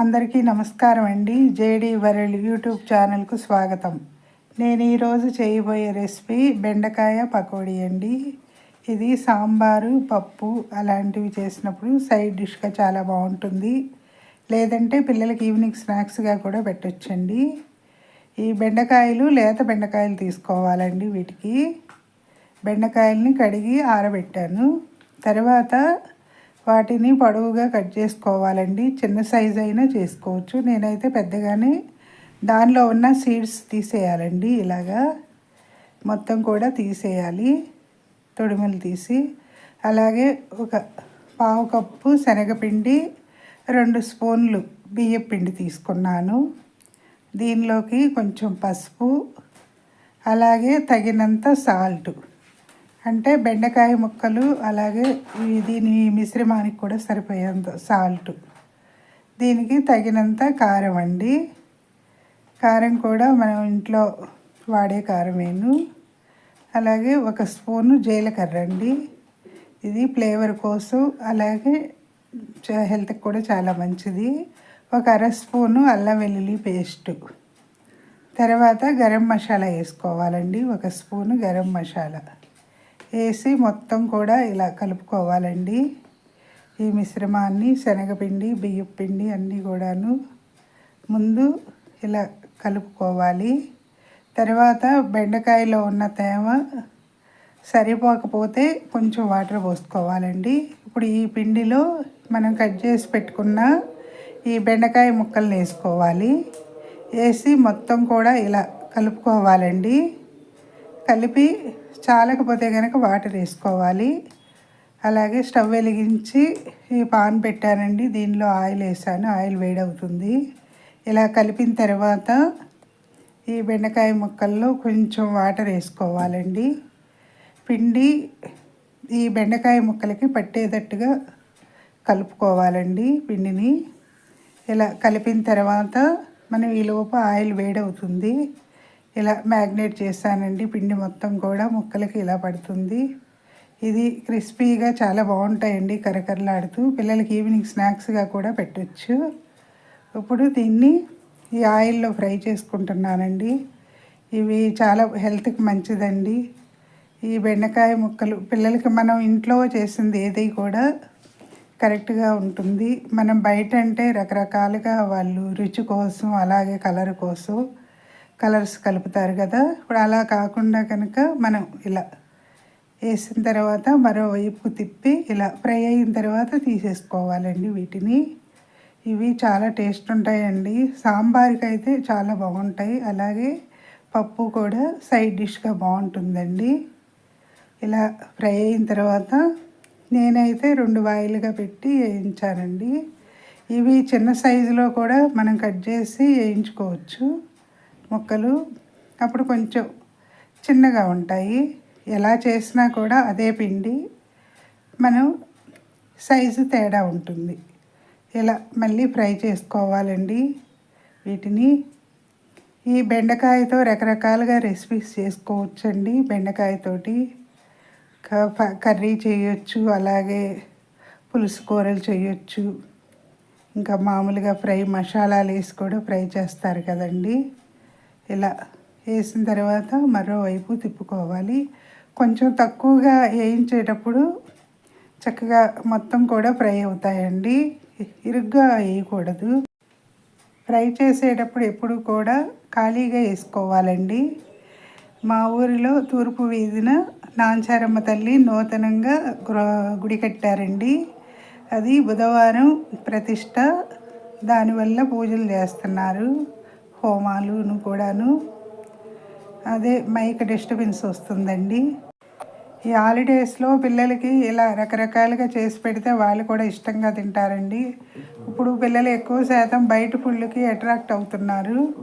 అందరికీ నమస్కారం అండి. జేడి వరల్డ్ యూట్యూబ్ ఛానల్కు స్వాగతం. నేను ఈరోజు చేయబోయే రెసిపీ బెండకాయ పకోడీ అండి. ఇది సాంబారు పప్పు అలాంటివి చేసినప్పుడు సైడ్ డిష్గా చాలా బాగుంటుంది. లేదంటే పిల్లలకి ఈవినింగ్ స్నాక్స్గా కూడా పెట్టొచ్చండి. ఈ బెండకాయలు లేత బెండకాయలు తీసుకోవాలండి వీటికి. బెండకాయలని కడిగి ఆరబెట్టాను. తర్వాత వాటిని పొడవుగా కట్ చేసుకోవాలండి. చిన్న సైజ్ అయినా చేసుకోవచ్చు. నేనైతే పెద్దగానే దానిలో ఉన్న సీడ్స్ తీసేయాలండి. ఇలాగా మొత్తం కూడా తీసేయాలి. తొడిమలు తీసి. అలాగే ఒక పావు కప్పు శనగపిండి రెండు స్పూన్లు బియ్యం పిండి తీసుకున్నాను. దీనిలోకి కొంచెం పసుపు అలాగే తగినంత సాల్ట్. అంటే బెండకాయ ముక్కలు అలాగే దీని మిశ్రమానికి కూడా సరిపోయేంత సాల్ట్ దీనికి తగినంత కారం అండి. కారం కూడా మనం ఇంట్లో వాడే కారమేను అలాగే ఒక స్పూను జీలకర్ర అండి. ఇది ఫ్లేవర్ కోసం అలాగే హెల్త్కి కూడా చాలా మంచిది. ఒక అర స్పూను అల్లం వెల్లుల్లి పేస్టు. తర్వాత గరం మసాలా వేసుకోవాలండి ఒక స్పూను గరం మసాలా. వేసి మొత్తం కూడా ఇలా కలుపుకోవాలండి. ఈ మిశ్రమాన్ని శనగపిండి బియ్యం పిండి అన్నీ కూడాను ముందు ఇలా కలుపుకోవాలి. తర్వాత బెండకాయలో ఉన్న తేమ సరిపోకపోతే కొంచెం వాటర్ పోసుకోవాలండి. ఇప్పుడు ఈ పిండిలో మనం కట్ చేసి పెట్టుకున్న ఈ బెండకాయ ముక్కలు వేసుకోవాలి. వేసి మొత్తం కూడా ఇలా కలుపుకోవాలండి. కలిపి చాలకపోతే కనుక వాటర్ వేసుకోవాలి. అలాగే స్టవ్ వెలిగించి ఈ పాన్ పెట్టానండి. దీనిలో ఆయిల్ వేసాను. ఆయిల్ వేడవుతుంది. ఇలా కలిపిన తర్వాత ఈ బెండకాయ ముక్కల్లో కొంచెం వాటర్ వేసుకోవాలండి. పిండి ఈ బెండకాయ ముక్కలకి పట్టేటట్టుగా కలుపుకోవాలండి పిండిని. ఇలా కలిపిన తర్వాత మనం ఈ ఆయిల్ వేడవుతుంది. ఇలా మ్యాగ్నేట్ చేశానండి. పిండి మొత్తం కూడా ముక్కలకి ఇలా పడుతుంది. ఇది క్రిస్పీగా చాలా బాగుంటాయండి కరకరలాడుతూ. పిల్లలకి ఈవినింగ్ స్నాక్స్గా కూడా పెట్టచ్చు. ఇప్పుడు దీన్ని ఈ ఆయిల్లో ఫ్రై చేసుకుంటున్నానండి. ఇవి చాలా హెల్త్కి మంచిదండి. ఈ బెండకాయ ముక్కలు పిల్లలకి మనం ఇంట్లో చేసింది ఏది కూడా కరెక్ట్గా ఉంటుంది. మనం బయట అంటే రకరకాలుగా వాళ్ళు రుచి కోసం అలాగే కలర్ కోసం కలర్స్ కలుపుతారు కదా. ఇప్పుడు అలా కాకుండా కనుక మనం ఇలా వేసిన తర్వాత మరోవైపు తిప్పి ఇలా ఫ్రై అయిన తర్వాత తీసేసుకోవాలండి వీటిని. ఇవి చాలా టేస్ట్ ఉంటాయండి. సాంబార్కి అయితే చాలా బాగుంటాయి. అలాగే పప్పు కూడా సైడ్ డిష్గా బాగుంటుందండి. ఇలా ఫ్రై అయిన తర్వాత నేనైతే రెండు వాయిలుగా పెట్టి వేయించానండి. ఇవి చిన్న సైజులో కూడా మనం కట్ చేసి వేయించుకోవచ్చు. ముక్కలు అప్పుడు కొంచెం చిన్నగా ఉంటాయి. ఎలా చేసినా కూడా అదే పిండి మనం సైజు తేడా ఉంటుంది. ఇలా మళ్ళీ ఫ్రై చేసుకోవాలండి? వీటిని ఈ బెండకాయతో రకరకాలుగా రెసిపీస్ చేసుకోవచ్చండి. బెండకాయతోటి కర్రీ చేయొచ్చు అలాగే పులుసు కూరలు చేయొచ్చు. ఇంకా మామూలుగా ఫ్రై మసాలాలు వేసి కూడా ఫ్రై చేస్తారు కదండీ. ఇలా వేసిన తర్వాత మరోవైపు తిప్పుకోవాలి. కొంచెం తక్కువగా వేయించేటప్పుడు చక్కగా మొత్తం కూడా ఫ్రై అవుతాయండి. ఇరుగ్గా వేయకూడదు. ఫ్రై చేసేటప్పుడు ఎప్పుడు కూడా ఖాళీగా వేసుకోవాలండి. మా ఊరిలో తూర్పు వీధిన నాంచారమ్మ తల్లి నూతనంగా గుడి కట్టారండి. అది బుధవారం ప్రతిష్ట. దానివల్ల పూజలు చేస్తున్నారు. హోమాలును కూడాను. అదే మైక్ డిస్టర్బెన్స్ వస్తుందండి. ఈ హాలిడేస్లో పిల్లలకి ఇలా రకరకాలుగా చేసి పెడితే వాళ్ళు కూడా ఇష్టంగా తింటారండి. ఇప్పుడు పిల్లలు ఎక్కువ శాతం బయట పుళ్ళుకి అట్రాక్ట్ అవుతున్నారు.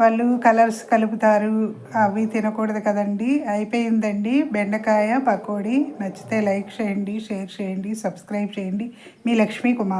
వాళ్ళు కలర్స్ కలుపుతారు అవి తినకూడదు కదండి. అయిపోయిందండి. బెండకాయ పకోడీ నచ్చితే లైక్ చేయండి షేర్ చేయండి సబ్స్క్రైబ్ చేయండి. మీ లక్ష్మీ కుమార్